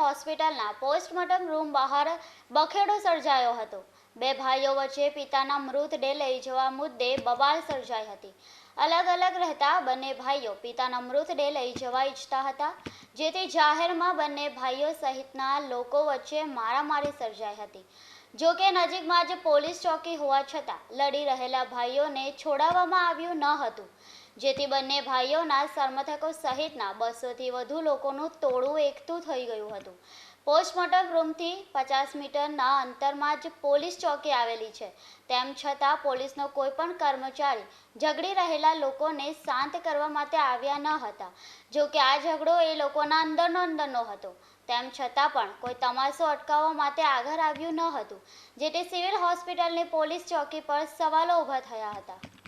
હોસ્પિટલના postmortem room બહાર બખેડો સર્જાયો હતો. બે ભાઈઓ વચ્ચે પિતાના મૃતદેહ લઈ જવા મુદ્દે બબાલ સર્જાઈ હતી. અલગ અલગ રહેતા બંને ભાઈઓ પિતાના મૃતદેહ લઈ જવા ઈચ્છતા હતા, જેથી જાહેરમાં બંને ભાઈઓ સહિતના લોકો વચ્ચે મારામારી સર્જાઈ હતી. જો કે નજીકમાં જ પોલીસ ચોકી હોવા છતાં લડી રહેલા ભાઈઓને છોડાવવામાં આવ્યું ન હતું. જેથી બંને ભાઈઓના સમર્થકો સહિતના બસોથી વધુ લોકોનું ટોળું એકઠું થઈ ગયું હતું. પોસ્ટમોર્ટમ રૂમથી પચાસ મીટરના અંતરમાં જ પોલીસ ચોકી આવેલી છે. તેમ છતાં પોલીસનો કોઈ પણ કર્મચારી ઝઘડી રહેલા લોકોને શાંત કરવા માટે આવ્યા ન હતા. જો કે આ ઝઘડો એ લોકોના અંદરનો અંદરનો હતો. તેમ છતાં પણ કોઈ તમાશો અટકાવવા માટે આગળ આવ્યું ન હતું જેથી સિવિલ હોસ્પિટલની પોલીસ ચોકી પર સવાલો ઊભા થયા હતા.